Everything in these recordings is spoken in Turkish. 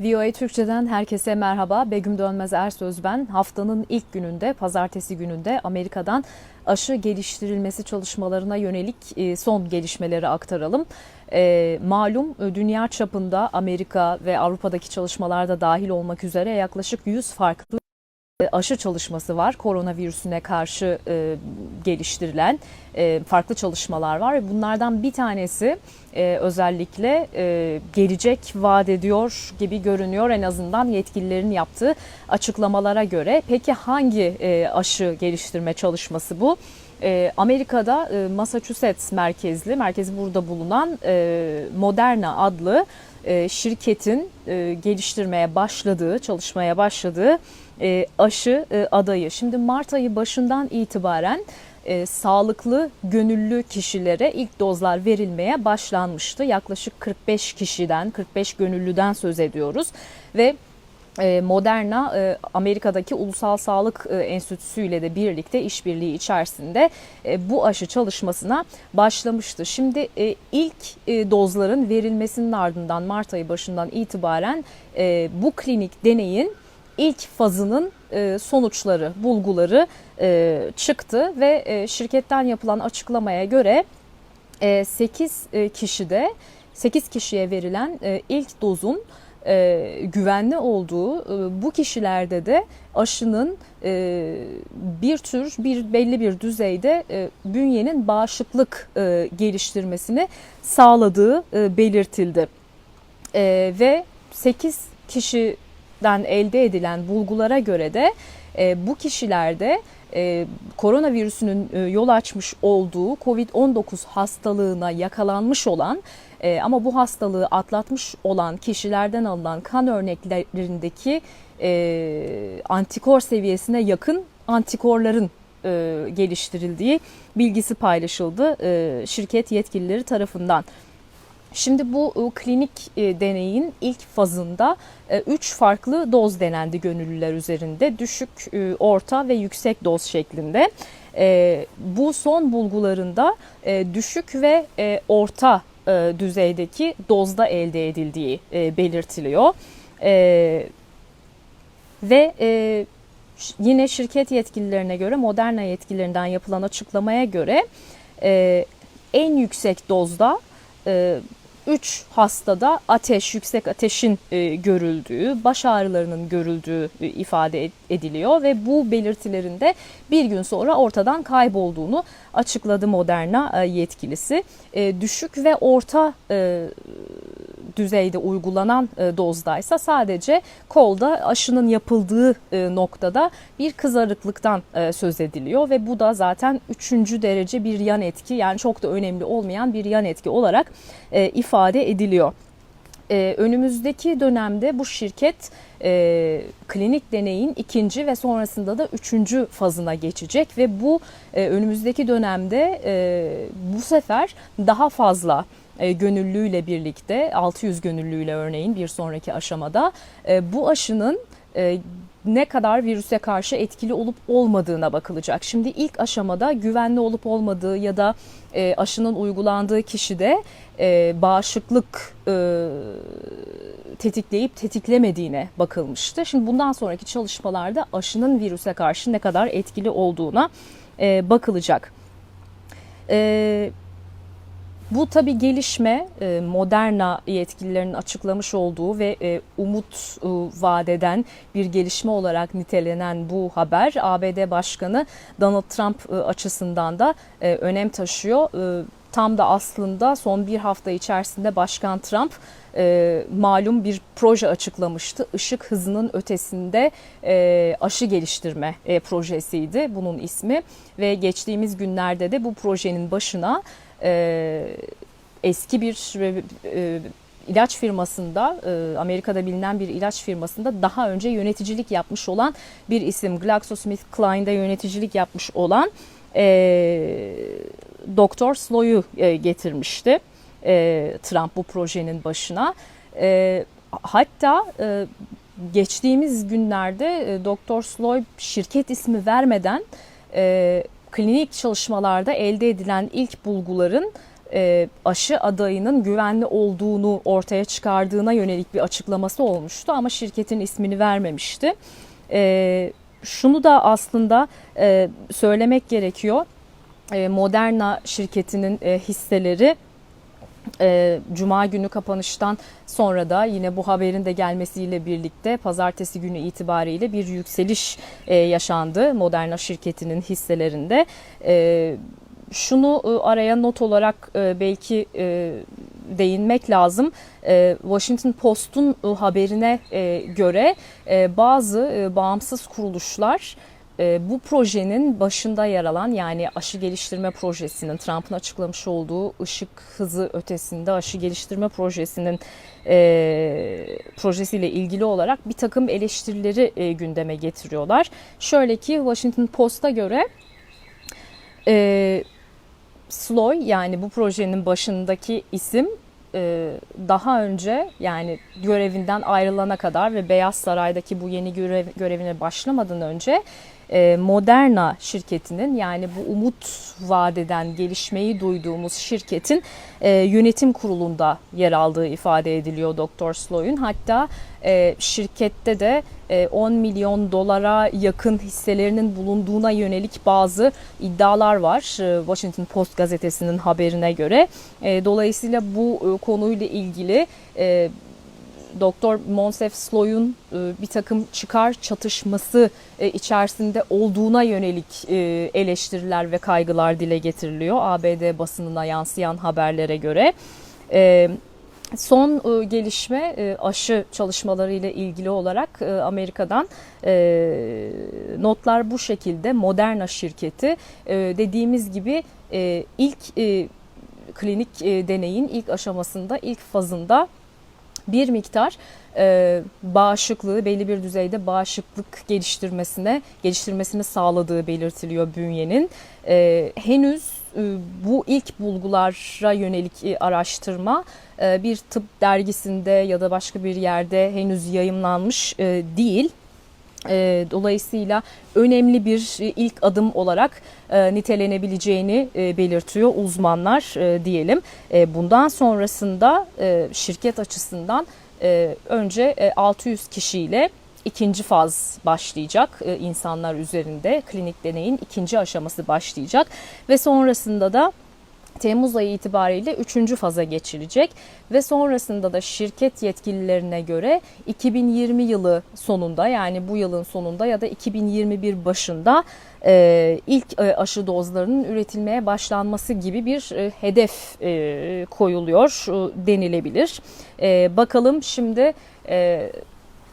VOA Türkçe'den herkese merhaba. Begüm Dönmez Ersöz ben. Haftanın ilk gününde, pazartesi gününde Amerika'dan aşı geliştirilmesi çalışmalarına yönelik e, son gelişmeleri aktaralım. E, malum e, dünya çapında Amerika ve Avrupa'daki çalışmalarda dahil olmak üzere yaklaşık 100 farklı aşı çalışması var. Koronavirüsüne karşı e, geliştirilen e, farklı çalışmalar var. Bunlardan bir tanesi e, özellikle e, gelecek vaat ediyor gibi görünüyor en azından yetkililerin yaptığı açıklamalara göre. Peki hangi e, aşı geliştirme çalışması bu? E, Amerika'da e, Massachusetts merkezli, merkezi burada bulunan e, Moderna adlı e, şirketin e, geliştirmeye başladığı, çalışmaya başladığı e, aşı e, adayı. Şimdi Mart ayı başından itibaren e, sağlıklı gönüllü kişilere ilk dozlar verilmeye başlanmıştı. Yaklaşık 45 kişiden, 45 gönüllüden söz ediyoruz ve e, Moderna e, Amerika'daki Ulusal Sağlık e, Enstitüsü ile de birlikte işbirliği içerisinde bu aşı çalışmasına başlamıştı. Şimdi ilk dozların verilmesinin ardından Mart ayı başından itibaren bu klinik deneyin ilk fazının sonuçları, bulguları çıktı ve şirketten yapılan açıklamaya göre 8 kişide 8 kişiye verilen ilk dozun e, güvenli olduğu e, bu kişilerde de aşının e, bir tür bir belli bir düzeyde e, bünyenin bağışıklık e, geliştirmesini sağladığı e, belirtildi. E, ve 8 kişiden elde edilen bulgulara göre de e, bu kişilerde e, koronavirüsünün e, yol açmış olduğu COVID-19 hastalığına yakalanmış olan e, ama bu hastalığı atlatmış olan kişilerden alınan kan örneklerindeki e, antikor seviyesine yakın antikorların e, geliştirildiği bilgisi paylaşıldı e, şirket yetkilileri tarafından. Şimdi bu e, klinik e, deneyin ilk fazında 3 e, farklı doz denendi gönüllüler üzerinde. Düşük, orta ve yüksek doz şeklinde. Bu son bulgularında düşük ve orta düzeydeki dozda elde edildiği belirtiliyor. Ve yine şirket yetkililerine göre, Moderna yetkililerinden yapılan açıklamaya göre en yüksek dozda 3 hastada ateş, yüksek ateşin e, görüldüğü, baş ağrılarının görüldüğü e, ifade ediliyor ve bu belirtilerinde bir gün sonra ortadan kaybolduğunu açıkladı Moderna e, yetkilisi. E, düşük ve orta e, düzeyde uygulanan e, dozdaysa sadece kolda aşının yapıldığı e, noktada bir kızarıklıktan e, söz ediliyor ve bu da zaten üçüncü derece bir yan etki yani çok da önemli olmayan bir yan etki olarak ifade ediliyor. önümüzdeki dönemde bu şirket e, klinik deneyin ikinci ve sonrasında da üçüncü fazına geçecek ve bu e, önümüzdeki dönemde e, bu sefer daha fazla gönüllüyle birlikte 600 gönüllüyle örneğin bir sonraki aşamada e, bu aşının e, ne kadar virüse karşı etkili olup olmadığına bakılacak. Şimdi ilk aşamada güvenli olup olmadığı ya da aşının uygulandığı kişide bağışıklık tetikleyip tetiklemediğine bakılmıştı. Şimdi bundan sonraki çalışmalarda aşının virüse karşı ne kadar etkili olduğuna bakılacak. Bu tabi gelişme e, Moderna yetkililerinin açıklamış olduğu ve e, umut e, vadeden bir gelişme olarak nitelenen bu haber ABD Başkanı Donald Trump açısından da önem taşıyor. Tam da aslında son bir hafta içerisinde Başkan Trump e, malum bir proje açıklamıştı. Işık hızının ötesinde e, aşı geliştirme e, projesiydi bunun ismi ve geçtiğimiz günlerde de bu projenin başına e, eski bir e, ilaç firmasında e, Amerika'da bilinen bir ilaç firmasında daha önce yöneticilik yapmış olan bir isim GlaxoSmithKline'da yöneticilik yapmış olan e, Doktor Sloy'u e, getirmişti e, Trump bu projenin başına. E, hatta e, geçtiğimiz günlerde e, Doktor Sloy şirket ismi vermeden e, klinik çalışmalarda elde edilen ilk bulguların e, aşı adayının güvenli olduğunu ortaya çıkardığına yönelik bir açıklaması olmuştu ama şirketin ismini vermemişti. E, şunu da aslında e, söylemek gerekiyor. E, Moderna şirketinin e, hisseleri e, Cuma günü kapanıştan sonra da yine bu haberin de gelmesiyle birlikte pazartesi günü itibariyle bir yükseliş e, yaşandı Moderna şirketinin hisselerinde. E, şunu araya not olarak e, belki e, değinmek lazım. E, Washington Post'un e, haberine göre bazı bağımsız kuruluşlar bu projenin başında yer alan yani aşı geliştirme projesinin Trump'ın açıklamış olduğu ışık hızı ötesinde aşı geliştirme projesinin e, projesiyle ilgili olarak bir takım eleştirileri e, gündeme getiriyorlar. Şöyle ki Washington Post'a göre e, Sloy yani bu projenin başındaki isim e, daha önce yani görevinden ayrılana kadar ve Beyaz Saray'daki bu yeni görev, görevine başlamadan önce Moderna şirketinin yani bu umut vadeden gelişmeyi duyduğumuz şirketin e, yönetim kurulunda yer aldığı ifade ediliyor Doktor Sloy'un. Hatta e, şirkette de e, 10 milyon dolara yakın hisselerinin bulunduğuna yönelik bazı iddialar var e, Washington Post gazetesinin haberine göre. E, dolayısıyla bu e, konuyla ilgili e, Doktor Monsef Sloy'un e, bir takım çıkar çatışması e, içerisinde olduğuna yönelik e, eleştiriler ve kaygılar dile getiriliyor ABD basınına yansıyan haberlere göre. Son gelişme aşı çalışmaları ile ilgili olarak Amerika'dan notlar bu şekilde Moderna şirketi dediğimiz gibi ilk klinik deneyin ilk aşamasında ilk fazında bir miktar e, bağışıklığı belli bir düzeyde bağışıklık geliştirmesine geliştirmesini sağladığı belirtiliyor bünyenin. E, henüz e, bu ilk bulgulara yönelik e, araştırma e, bir tıp dergisinde ya da başka bir yerde henüz yayımlanmış değil. E, dolayısıyla önemli bir e, ilk adım olarak e, nitelenebileceğini belirtiyor uzmanlar diyelim. Bundan sonrasında şirket açısından önce 600 kişiyle ikinci faz başlayacak insanlar üzerinde klinik deneyin ikinci aşaması başlayacak ve sonrasında da Temmuz ayı itibariyle 3. faza geçilecek ve sonrasında da şirket yetkililerine göre 2020 yılı sonunda yani bu yılın sonunda ya da 2021 başında e, ilk e, aşı dozlarının üretilmeye başlanması gibi bir e, hedef e, koyuluyor e, denilebilir. E, bakalım şimdi e,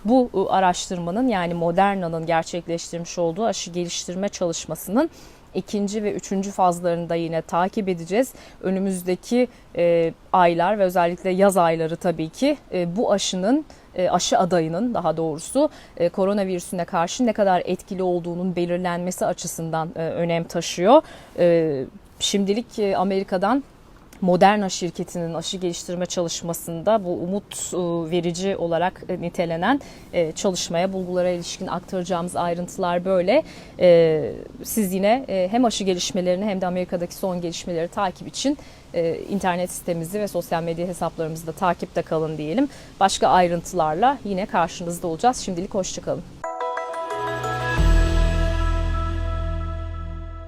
bu araştırmanın yani Moderna'nın gerçekleştirmiş olduğu aşı geliştirme çalışmasının ikinci ve üçüncü fazlarını da yine takip edeceğiz. Önümüzdeki e, aylar ve özellikle yaz ayları tabii ki e, bu aşının e, aşı adayının daha doğrusu e, koronavirüsüne karşı ne kadar etkili olduğunun belirlenmesi açısından e, önem taşıyor. Şimdilik Amerika'dan Moderna şirketinin aşı geliştirme çalışmasında bu umut e, verici olarak e, nitelenen e, çalışmaya, bulgulara ilişkin aktaracağımız ayrıntılar böyle. Siz yine hem aşı gelişmelerini hem de Amerika'daki son gelişmeleri takip için internet sitemizi ve sosyal medya hesaplarımızda takipte kalın diyelim. Başka ayrıntılarla yine karşınızda olacağız. Şimdilik hoşçakalın.